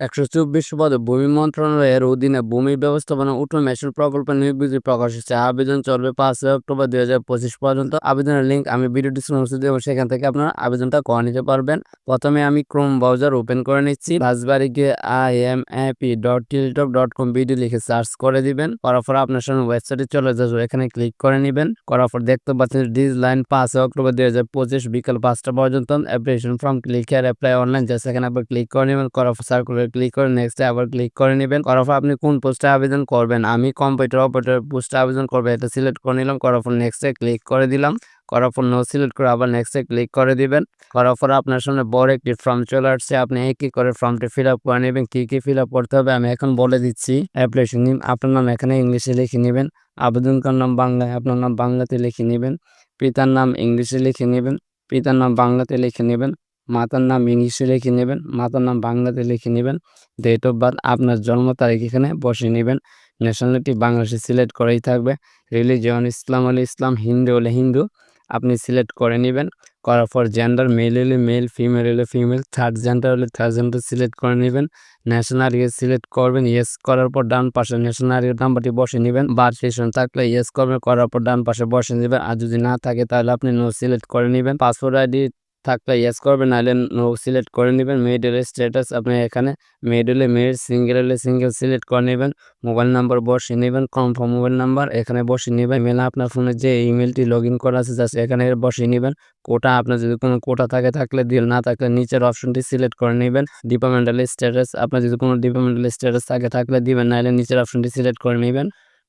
একশো চব্বিশ পদে ভূমি মন্ত্রণালয়ের অধীনে ভূমি ব্যবস্থাপনা অটোমেশন প্রকল্প নিয়োগ প্রকাশ হচ্ছে আবেদন চলবে পাঁচই অক্টোবর দুই হাজার পঁচিশ পর্যন্ত। আবেদনের লিঙ্ক আমি ভিডিও ডিসক্রিপশনে দেবো, সেখান থেকে আপনারা আবেদনটা করে নিতে পারবেন। প্রথমে আমি ক্রোম ব্রাউজার ওপেন করে নিচ্ছি। রাজবাড়ি গিয়ে আই এম এপি ডট টিলটক ডট কম ভিডিও লিখে সার্চ করে দিবেন। করার পর আপনার সামনে ওয়েবসাইটে চলে যাবে এখানে ক্লিক করে নেবেন। করার পর দেখতে পাচ্ছেন ডিজ লাইন পাঁচই অক্টোবর দুই হাজার পঁচিশ বিকাল পাঁচটা পর্যন্ত। Application form click apply online just সেখানে আবার ক্লিক করে নেবেন। করার পর সার্কুলার ক্লিক করে নেক্সট আবার ক্লিক করে নেবেন। করার পর আপনি কোন পোস্টে আবেদন করবেন? আমি কম্পিউটার অপারেটর পোস্টে আবেদন করব, এটা সিলেক্ট করে নিলাম। করার পর নেক্সটে ক্লিক করে দিলাম। করার পর নো সিলেক্ট করে আবার নেক্সটে ক্লিক করে দিবেন। করার পর আপনার সামনে বড় একটি ফর্ম চলে আসছে। আপনি একই করে ফর্মটি ফিল আপ করে নেবেন? কী কী ফিল আপ করতে হবে? আমি এখন বলে দিচ্ছি। অ্যাপ্লিকেশন নিন আপনার নাম এখানে ইংলিশে লিখে নেবেন। আবেদনকার নাম বাংলায়, আপনার নাম বাংলাতে লিখে নেবেন। পিতার নাম ইংলিশে লিখে নেবেন। পিতার নাম বাংলাতে লিখে নেবেন। মাতার নাম ইংলিশে লিখে নেবেন, মাতার নাম বাংলাতে লিখে নেবেন ডেট অফ বার্থ আপনার জন্ম তারিখ এখানে বসিয়ে নেবেন ন্যাশনালিটি বাংলাদেশে সিলেক্ট করেই থাকবে রিলিজিয়ন ইসলাম হলে ইসলাম, হিন্দু হলে হিন্দু, আপনি সিলেক্ট করে নেবেন, করার পর জেন্ডার মেল হলে মেল ফিমেল হলে ফিমেল থার্ড জেন্ডার হলে থার্ড জেন্ডার সিলেক্ট করে নেবেন ন্যাশনাল ইয়ে সিলেক্ট করবেন ইয়েস করার পর ডান পাশে ন্যাশনাল ইয়ে নাম্বারটি বসে নেবেন বার স্টেশন থাকলে ইয়েস করবেন, করার পর ডান পাশে বসে নেবেন, আর যদি না থাকে তাহলে আপনি নো সিলেক্ট করে নেবেন পাসপোর্ট আইডি থাকলে ইয়েস করবেন নাহলে নো সিলেক্ট করে নেবেন। মেডেলের স্ট্যাটাস আপনি এখানে মেডেলে মেড সিঙ্গেল হলে সিঙ্গেল সিলেক্ট করে নেবেন। মোবাইল নাম্বার বসে নেবেন কনফার্ম মোবাইল নাম্বার এখানে বসে নেবেন। মেলা আপনার ফোনে যে ইমেলটি লগ ইন করা আছে জাস্ট এখানে বসে নেবেন। কোটা আপনার যদি কোনো কোটা থাকে, থাকলে দিল না থাকলে নিচের অপশনটি সিলেক্ট করে নেবেন। ডিপার্টমেন্টাল স্ট্যাটাস আপনার যদি কোনো ডিপার্টমেন্টাল স্ট্যাটাস থাকে, থাকলে দিবেন, নাহলে নিচের অপশনটি সিলেক্ট করে নেবেন।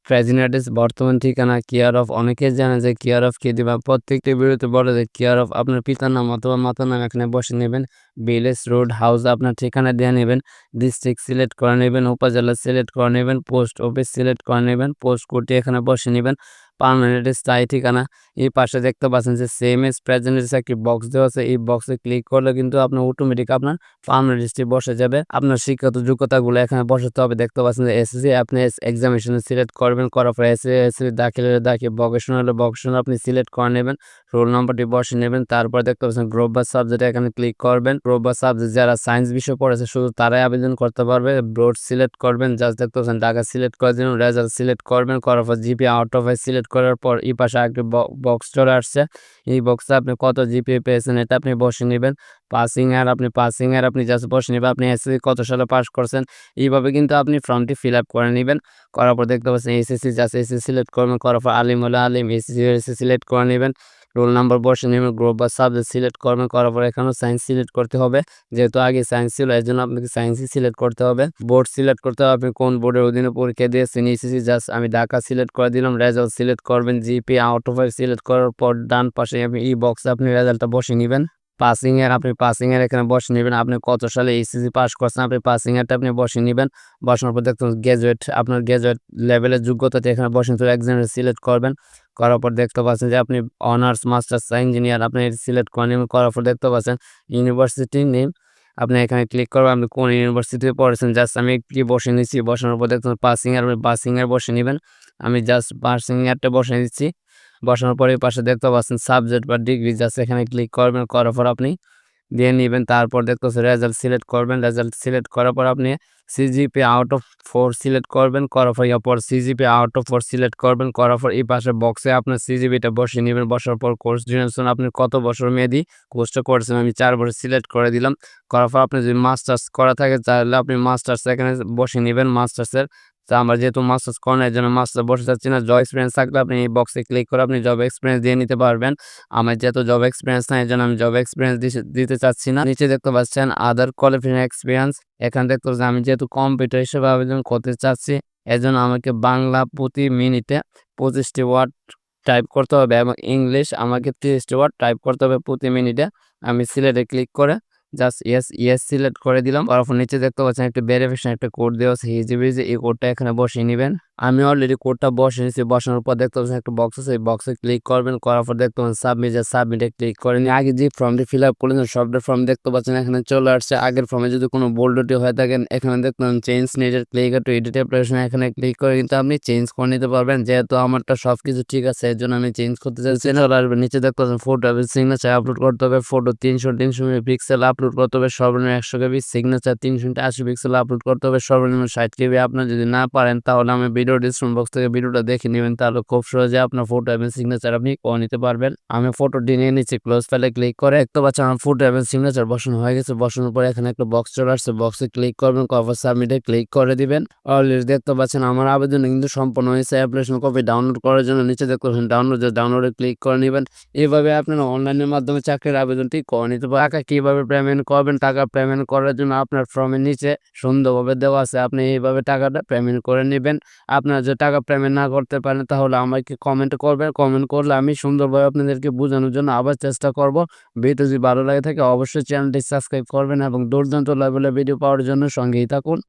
অ্যাড্রেস বর্তমান ঠিকানা কেয়ার অফ অনেকে জানে যে কেয়ার অফ কে দিবা। প্রত্যেকটি বিরুদ্ধে বলে যে কেয়ার অফ আপনার পিতার নাম অথবা মাতার নাম এখানে বসে নেবেন। ভিলেজ রোড হাউস আপনার ঠিকানা দিয়ে নেবেন। ডিস্ট্রিক্ট সিলেক্ট করে নেবেন। উপজেলা সিলেক্ট করে নেবেন। পোস্ট অফিস সিলেক্ট করে নেবেন। পোস্ট কোডটি এখানে বসে নেবেন। পারমানেন্ট স্থায়ী ঠিকানা। এই পাশে দেখতে পাচ্ছেন যে সেম এস প্রেজেন্ট একটি বক্স দেওয়া আছে, এই বক্সে ক্লিক করলে কিন্তু আপনার অটোমেটিক আপনার পারমানেন্ট বসে যাবে। আপনার শিক্ষাগত যোগ্যতাগুলো এখানে বসাতে হবে। দেখতে পাচ্ছেন যে এসএসসি আপনি এক্সামিনেশন সিলেক্ট করবেন, করার পর এসএ এসএসসি দাখিল হলে দাখিল ভকেশনাল হলে আপনি সিলেক্ট করে নেবেন রোল নাম্বারটি বসে নেবেন, তারপর দেখতে পাচ্ছেন গ্রুপ বা সাবজেক্ট এখানে ক্লিক করবেন। গ্রুপ বা সাবজেক্ট যারা সায়েন্স বিষয় পড়েছে, শুধু তারাই আবেদন করতে পারবে। বোর্ড সিলেক্ট করবেন জাস্ট দেখতে পাচ্ছেন ঢাকা সিলেক্ট করে দিন রেজাল্ট সিলেক্ট করবেন, করার পর জিপি আউট অফ সিলেক্ট করার পর এই পাশে একটি বক্স চলে আসছে। এই বক্সে আপনি কত জিপি পেয়েছেন এটা আপনি বসে নেবেন। পাসিং আর আপনি পাসিং আর আপনি জাস্ট বসে নেবেন। আপনি এসএসসি কত সালে পাস করছেন এইভাবে কিন্তু আপনি ফর্মটি ফিল আপ করে নেবেন। করার পর দেখতে পাচ্ছেন এসএসসি জাস্ট এসএসসি সিলেক্ট করবেন। করার পর আলিম হলে আলিম এসএসসি সিলেক্ট করে নেবেন। রোল নাম্বার বসে নেবেন গ্রুপ বা সাবজেক্ট সিলেক্ট করবেন করার পর এখানেও সায়েন্স সিলেক্ট করতে হবে। যেহেতু আগে সায়েন্স ছিল, এর জন্য আপনাকে সায়েন্সই সিলেক্ট করতে হবে। বোর্ড সিলেক্ট করতে হবে, আপনি কোন বোর্ডের অধীনে পরীক্ষা দিয়েছেন? ইসিসি জাস্ট আমি ঢাকা সিলেক্ট করে দিলাম, রেজাল্ট সিলেক্ট করবেন। জিপি আউট অফ সিলেক্ট করার পর ডান পাশে আপনি ই বক্সে আপনি রেজাল্টটা বসে নেবেন। পাসিং এর, আপনি পাসিং এর এখানে বসে নেবেন। আপনি কত সালে এইচএসসি পাস করছেন? আপনি পাসিং এরটা আপনি বসে নেবেন। বসানোর পর দেখতে গ্রাজুয়েট আপনার গ্রাজুয়েট লেভেলের যোগ্যতাতে এখানে তো একজন সিলেক্ট করবেন। করার পর দেখতে পাচ্ছেন যে আপনি অনার্স, মাস্টার্স, ইঞ্জিনিয়ার, আপনি সিলেক্ট করেন করার পর দেখতে পাচ্ছেন ইউনিভার্সিটি নেম। আপনি এখানে ক্লিক করবেন, আপনি কোন ইউনিভার্সিটিতে পড়েছেন? জাস্ট আমি একটি বসে নিচ্ছি। বসানোর পর দেখতে পাসিং আপনি পাসিং ইয়ার বসে নেবেন। আমি জাস্ট পাসিং ইয়ারটা বসে নিচ্ছি। বসানোর পরে পাশে দেখতে পাচ্ছেন সাবজেক্ট বা ডিগ্রি জাস্ট এখানে ক্লিক করবেন। করার পর আপনি দিয়ে নেবেন তারপর দেখতেছে রেজাল্ট সিলেক্ট করবেন। রেজাল্ট সিলেক্ট করার পর আপনি CGP out of four select করবেন। করার পর পর CGP out of four select করবেন। করার পর এই পাশে বক্সে আপনার সিজিপিটা বসিয়ে নেবেন। বসার পর কোর্স ডিউরেশন আপনি কত বছর মেয়াদি কোর্সটা করেছেন? আমি চার বছর সিলেক্ট করে দিলাম। করার পর আপনি যদি মাস্টার্স করা থাকে তাহলে আপনি মাস্টার্স এখানে বসিয়ে নেবেন। মাস্টার্সের তো আমরা যেহেতু মাস্টার্স করেন এর জন্য মাস্টার বসে যাচ্ছি না জব এক্সপিরিয়েন্স থাকলে আপনি এই বক্সে ক্লিক করে আপনি জব এক্সপিরিয়েন্স দিয়ে নিতে পারবেন। আমার যেহেতু জব এক্সপিরিয়েন্স নাই এর জন্য আমি জব এক্সপিরিয়েন্স দিতে চাচ্ছি না। নিচে দেখতে পাচ্ছেন আদার কোয়ালিফিকেশন এক্সপিরিয়েন্স এখানে দেখতে পাচ্ছেন আমি যেহেতু কম্পিউটার হিসেবে আবেদন করতে চাচ্ছি, এজন্য আমাকে বাংলা প্রতি মিনিটে পঁচিশটি ওয়ার্ড টাইপ করতে হবে এবং ইংলিশ আমাকে তিরিশটি ওয়ার্ড টাইপ করতে হবে প্রতি মিনিটে আমি সিলেটে ক্লিক করে জাস্ট ইয়েস ইয়েস সিলেক্ট করে দিলাম। তারপর নিচে দেখতে পাচ্ছেন একটা ভেরিফিকেশন একটা কোড দেওয়া আছে হিজিবিজি এই কোডটা এখানে বসিয়ে নেবেন। আমি অলরেডি কোডটা বসে নিয়েছি বসানোর পর দেখতে পাচ্ছেন একটা বক্স আছে এই বক্সে ক্লিক করবেন করার পর দেখতে পাচ্ছেন সাবমিট সাবমিটে ক্লিক করেন আগে যে ফর্মটি ফিল আপ করেছেন সবটা ফর্ম দেখতে পাচ্ছেন এখানে চলে আসছে। আগের ফর্মে যদি কোনো বোল্ডটি হয়ে থাকেন এখানে দেখতে পাচ্ছেন চেঞ্জ নেটের ক্লিক টু এডিট অ্যাপ্লিকেশন এখানে ক্লিক করে কিন্তু আপনি চেঞ্জ করে নিতে পারবেন। যেহেতু আমারটা সব কিছু ঠিক আছে এর জন্য আমি চেঞ্জ করতে চাইছি চলে আসবে নিচে দেখতে পাচ্ছেন ফটো সিগনেচার আপলোড করতে হবে ফটো তিনশো তিনশো পিক্সেল আপলোড করতে হবে, সর্বনিম্ন একশো কেবি সিগনেচার তিনশো আশি পিক্সেল আপলোড করতে হবে, সর্বনিম্ন ষাট কেবি। আপনার যদি না পারেন, তাহলে আমি ভিডিও ডিসক্রিপশন বক্স থেকে ভিডিওটা দেখে নেবেন। তাহলে খুব সহজে আপনার ফটো এবং সিগনেচার আপনি করে নিতে পারবেন। আমি ফটোটি নিয়ে নিচ্ছি ক্লোজ ফাইলে ক্লিক করে। দেখতে পাচ্ছেন আমার ফটো এবং সিগনেচার বসানো হয়ে গেছে। বসানোর পরে এখানে একটা বক্স চলে আসছে। বক্সে ক্লিক করবেন কভার সাবমিটে ক্লিক করে দিবেন। অলরেডি দেখতে পাচ্ছেন আমার আবেদন কিন্তু সম্পূর্ণ হয়েছে। অ্যাপ্লিকেশন কপি ডাউনলোড করার জন্য নিচে দেখতে পাচ্ছেন ডাউনলোড ডাউনলোডে ক্লিক করে নেবেন। এইভাবে আপনারা অনলাইনের মাধ্যমে চাকরির আবেদনটি করে নিতে পারেন কীভাবে পেমেন্ট করবেন, টাকা পেমেন্ট করার জন্য আপনার ফর্মের নিচে সুন্দরভাবে দেওয়া আছে। আপনি এইভাবে টাকাটা পেমেন্ট করে নেবেন। আপনার যে টাকা পেমেন্ট না করতে পারেন, তাহলে আমাকে কমেন্ট করবেন। কমেন্ট করলে আমি সুন্দরভাবে আপনাদেরকে বোঝানোর জন্য আবার চেষ্টা করব। ভিডিও যদি ভালো লাগে থাকে, অবশ্যই চ্যানেলটি সাবস্ক্রাইব করবেন এবং দুর্দান্ত লেভেলের ভিডিও পাওয়ার জন্য সঙ্গেই থাকুন।